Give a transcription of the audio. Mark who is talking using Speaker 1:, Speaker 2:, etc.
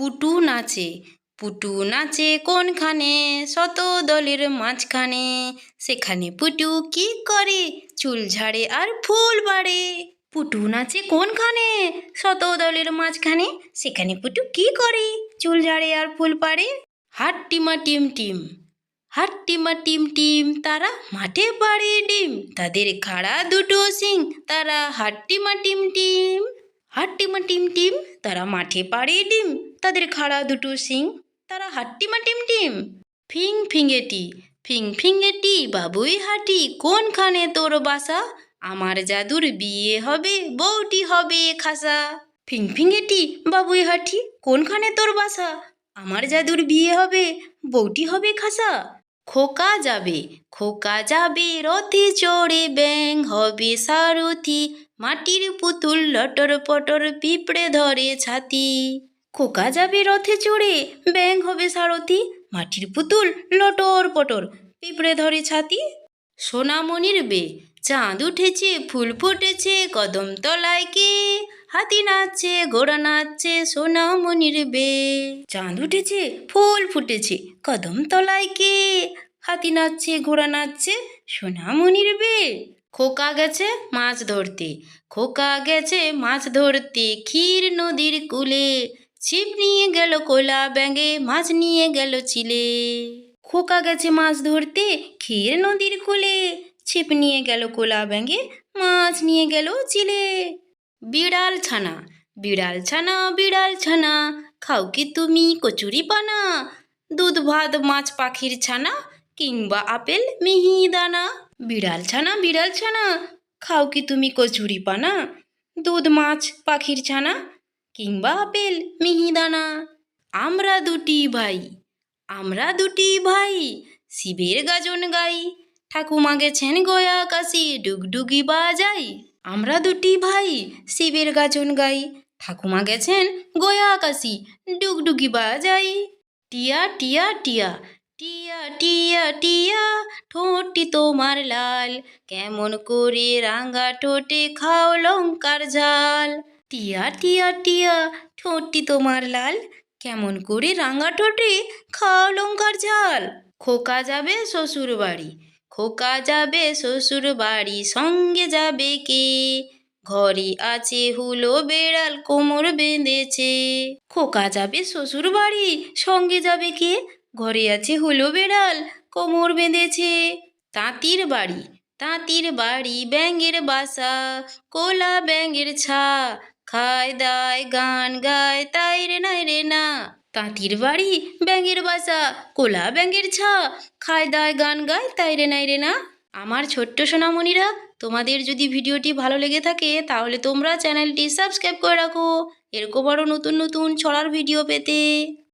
Speaker 1: পুটু নাচে পুটু নাচে কোনখানে? শত দলের মাঝখানে। সেখানে পুটু কি করে? চুল ঝাড়ে আর ফুল বাড়ে। পুটু নাচে কোনখানে? শত দলের মাঝখানে। সেখানে পুটু কি করে? চুল ঝাড়ে আর ফুল পাড়ে হাট্টিমা টিম টিম। হাট্টিমা টিম টিম, তারা মাঠে পাড়ে ডিম। তাদের খাড়া দুটো সিং তারা হাট্টিমা টিম টিম। হাট্টিমা টিম টিম, তারা মাঠে পাড়ে ডিম, তাদের খাড়া দুটো সিং তারা হাট্টিমা টিম টিম। ফিং ফিঙ্গেটি ফিং ফিঙ্গেটি বাবুই হাঁটি, কোনখানে তোর বাসা? আমার জাদুর বিয়ে হবে, বউটি হবে খাসা। ফিং ফিঙ্গেটি বাবুই হাঁটি, কোনখানে তোর বাসা? আমার জাদুর বিয়ে হবে, বউটি হবে খাসা। খোকা যাবে খোকা যাবে, রথে চড়ে ব্যাং হবে সারথি। মাটির পুতুল লটর পটর পিঁপড়ে ধরে ছাতি। খোকা যাবে রথে চড়ে ব্যাং হবে সারথি। মাটির পুতুল লটর পটর পিঁপড়ে ধরে ছাতি। সোনামণির বে, চাঁদ উঠেছে, ফুল ফুটেছে, কদম তলায় কে? হাতি নাচছে ঘোড়া নাচছে সোনা মনির বে। চাঁদ উঠেছে, ফুল ফুটেছে, কদম তলায় কে? হাতি নাচছে ঘোড়া নাচছে সোনামণির বে। খোকা গেছে মাছ ধরতে, খোকা গেছে মাছ ধরতে, ক্ষীর নদীর কূলে। ছিপ নিয়ে গেল কোলা ব্যাঙে, মাছ নিয়ে গেল চিলে। খোকা গেছে মাছ ধরতে, ক্ষীর নদীর কূলে। ছিপ নিয়ে গেল কোলা ব্যাঙে, মাছ নিয়ে গেল চিলে। বিড়াল ছানা বিড়াল ছানা বিড়াল ছানা, খাও কি তুমি কচুরি পানা? দুধ, ভাত, মাছ, পাখির ছানা কিংবা আপেল মিহিদানা বিড়াল ছানা বিড়াল ছানা, খাও কি তুমি কচুরি পানা? দুধ, মাছ, পাখির ছানা কিংবা আপেল মিহিদানা আমরা দুটি ভাই, আমরা দুটি ভাই, শিবের গাজন গাই। ঠাকুমা গেছেন গয়া কাশি, ডুগডুগি বাজাই। আমরা দুটি ভাই, শিবের গাজন গাই। ঠাকুমা গেছেন গয়া কাশি ডুগডুগি বাজাই। টিয়া টিয়া টিয়া টিয়া টিয়া টিয়া, ঠোঁটটি তোমার লাল। কেমন করে রাঙা ঠোঁটে খাও লঙ্কার ঝাল। টিয়া টিয়া টিয়া, ঠোঁটটি তোমার লাল। কেমন করে রাঙা ঠোঁটে খাও লঙ্কার ঝাল। খোকা যাবে শ্বশুর বাড়ি খোকা যাবে শ্বশুর বাড়ি, সঙ্গে যাবে কে? ঘরে আছে হুলো বেড়াল, কোমর বেঁধেছে। খোকা যাবে শ্বশুর বাড়ি, সঙ্গে যাবে কে? ঘরে আছে হুলো বেড়াল, কোমর বেঁধেছে। তাঁতির বাড়ি তাঁতির বাড়ি, ব্যাঙের বাসা, কোলা ব্যাঙের ছা। খায় দায়, গান গায় তাই রে নাই রে না। তাঁতির বাড়ি, ব্যাঙের বাসা, কোলা ব্যাঙের ছা। খায় দায় গান গায়, তাই রে নাই রে না। আমার ছোট্ট সোনামণিরা, তোমাদের যদি ভিডিওটি ভালো লেগে থাকে, তাহলে তোমরা চ্যানেলটি সাবস্ক্রাইব করে রাখো। এরকম আরও নতুন নতুন ছড়ার ভিডিও পেতে।